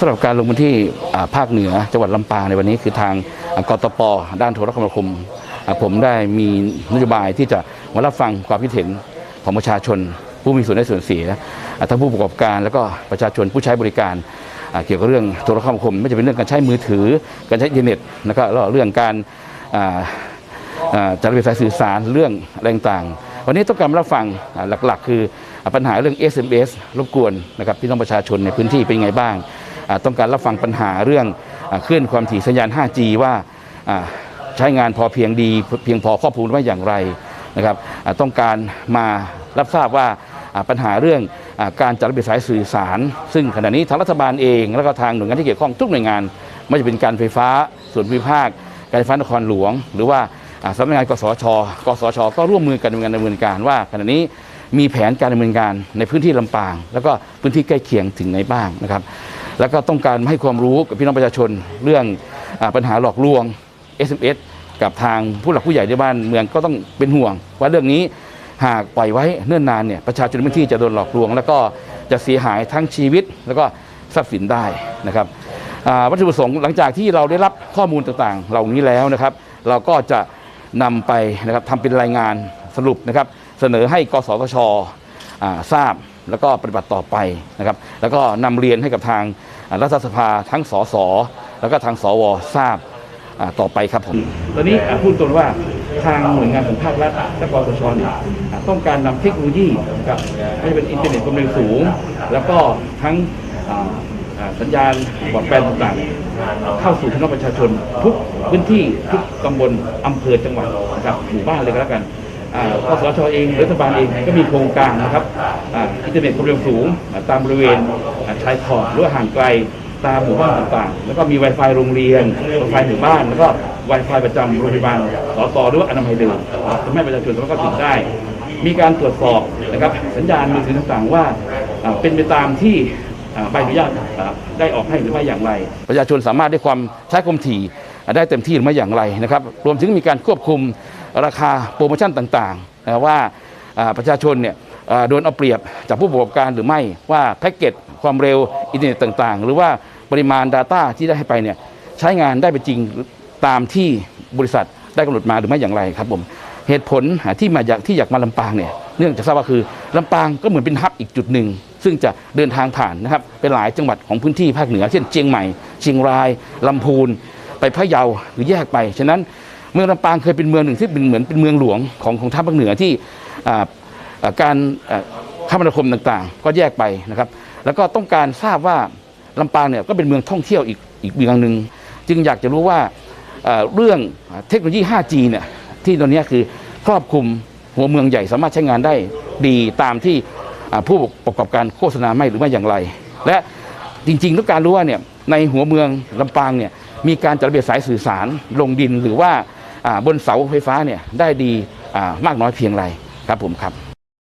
สำหรับการลงพื้นที่ภาคเหนือจังหวัดลำปางในวันนี้คือทางอ่ากตปด้านโทรคมนาคม ผมได้มีนโยบายที่จะมารับฟังความคิดเห็นของประชาชน ผู้มีส่วนได้ส่วนเสียทั้งผู้ประกอบการ แล้วก็ประชาชนผู้ใช้บริการเกี่ยวกับเรื่องโทรคมนาคม ไม่จะเป็นเรื่องการใช้มือถือ การใช้อินเทอร์เน็ตแล้วก็เรื่องการอ่าจัดระเบียบสายสื่อสารเรื่องอะไรต่างวันนี้ต้องการมารับฟังหลักๆ คือปัญหาเรื่อง SMS รบกวนนะครับพี่น้องประชาชนในพื้นที่เป็นไงบ้าง ต้องการรับฟังปัญหาเรื่องอาคลื่นความถี่สัญญาณ 5G ว่าใช้งานพอเพียงดีเพียงพอครอบคลุมไว้อย่างไรนะครับต้องการมารับทราบว่าปัญหาเรื่องอการจัดระเบียบสายสื่อสาร ซึ่งขณะนี้ทางรัฐบาลเอง แล้วก็ทางหน่วยงานที่เกี่ยวข้องทุกหน่วยงานไม่ว่าจะเป็นการไฟฟ้าส่วนภูมิภาค การไฟฟ้านครหลวง หรือว่าอ่าสำนักงานกสชกสช ก็ร่วมมือกันดำเนินดำเนินการว่าขณะนี้มีแผนการดำเนินการในพื้นที่ลำปาง แล้วก็พื้นที่ใกล้เคียงถึงไหนบ้างนะครับ แล้วก็ต้องการให้ความรู้กับพี่น้องประชาชนเรื่องอปัญหาหลอกลวง SMS กับทางผู้หลักผู้ใหญ่ในบ้านเมืองก็ต้องเป็นห่วง ว่าเรื่องนี้หากปล่อยไว้เนิ่นนานเนี่ยประชาชนพื้นที่จะโดนหลอกลวง แล้วก็จะเสียหายทั้งชีวิต แล้วก็ทรัพย์สินได้นะครับวัตถุประสงค์หลังจากที่เราได้รับข้อมูลต่างๆ เหล่านี้แล้วนะครับ เราก็จะนำไปนะครับทำเป็นรายงานสรุปนะครับ เสนอให้กสทชทราบ แล้วก็ปฏิบัติต่อไปนะครับ แล้วก็นำเรียนให้กับทางรัฐสภาทั้งสสแล้วก็ทางสวทราบต่อไปครับผมตอนนี้พูดตรงว่าทางหน่วยงานของภาครัฐและกสทชเนี่ยอ่าต้องการนำเทคโนโลยีกับไม่ว่าจะเป็นอินเทอร์เน็ตความเร็วสูง แล้วก็ทั้งสัญญาณบอดแบนต่างๆ เข้าสู่พี่น้องประชาชน ทุกพื้นที่ทุกตำบลอำเภอจังหวัดนะครับหมู่บ้านเลยก็แล้วกันอ่ากสชเองรัฐบาลเองก็มีโครงการนะครับ อ่าอินเทอร์เน็ตความเร็วสูง ตามบริเวณชายขอบหรือว่าห่างไกลตามหมู่บ้านต่างๆ แล้วก็มี Wi-Fi โรงเรียน Wi-Fi หมู่บ้าน แล้วก็ Wi-Fi ประจำโรงพยาบาลสตหรือว่าอนามัยเดิมทำให้ประชาชนสามารถเข้าถึงได้ มีการตรวจสอบนะครับสัญญาณมือถือต่างๆว่าอ่าเป็นไปตามที่ใบอนุญาตได้ออกให้หรือไม่อย่างไร ประชาชนสามารถได้ความใช้ความถี่ได้เต็มที่หรือไม่อย่างไรนะครับ รวมถึงมีการควบคุมราคาโปรโมชั่นต่างๆ ว่าอ่าประชาชนเนี่ย โดนเอาเปรียบจากผู้ประกอบการหรือไม่ว่าแพ็กเกจความเร็วอินเทอร์เน็ตต่างๆ หรือว่าปริมาณ Data ที่ได้ให้ไปเนี่ยใช้งานได้เป็นจริงตามที่บริษัทได้กำหนดมาหรือไม่อย่างไรครับผมเหตุผลที่มาอยากที่อยากมาลำปางเนี่ยเนื่องจากทราบว่าคือลำปางก็เหมือนเป็นฮับอีกจุดหนึ่ง ซึ่งจะเดินทางผ่านนะครับเป็นหลายจังหวัดของพื้นที่ภาคเหนือ เช่นเชียงใหม่เชียงรายลำพูน ไปพะเยาหรือแยกไปฉะนั้นเมืองลำปางเคยเป็นเมืองหนึ่งที่เป็นเหมือนเป็นเมืองหลวงของของท่าภาคเหนือที่ การอ่าคมนาคมต่างๆ ก็แยกไปนะครับ แล้วก็ต้องการทราบว่าลำปางเนี่ยก็เป็นเมืองท่องเที่ยวอีกอีกเมืองหนึ่งจึงอยากจะรู้ว่าเรื่องเทคโนโลยี 5G เนี่ยที่ตอนนี้คือครอบคลุมหัวเมืองใหญ่สามารถใช้งานได้ดีตามที่ผู้ประกอบการโฆษณาไม่หรือไม่อย่างไร และจริงๆต้องการรู้ว่าเนี่ยในหัวเมืองลำปางเนี่ยมีการจัดระเบียบสายสื่อสารลงดินหรือว่าบนเสาไฟฟ้าเนี่ยได้ดีมากน้อยเพียงไรครับผมครับ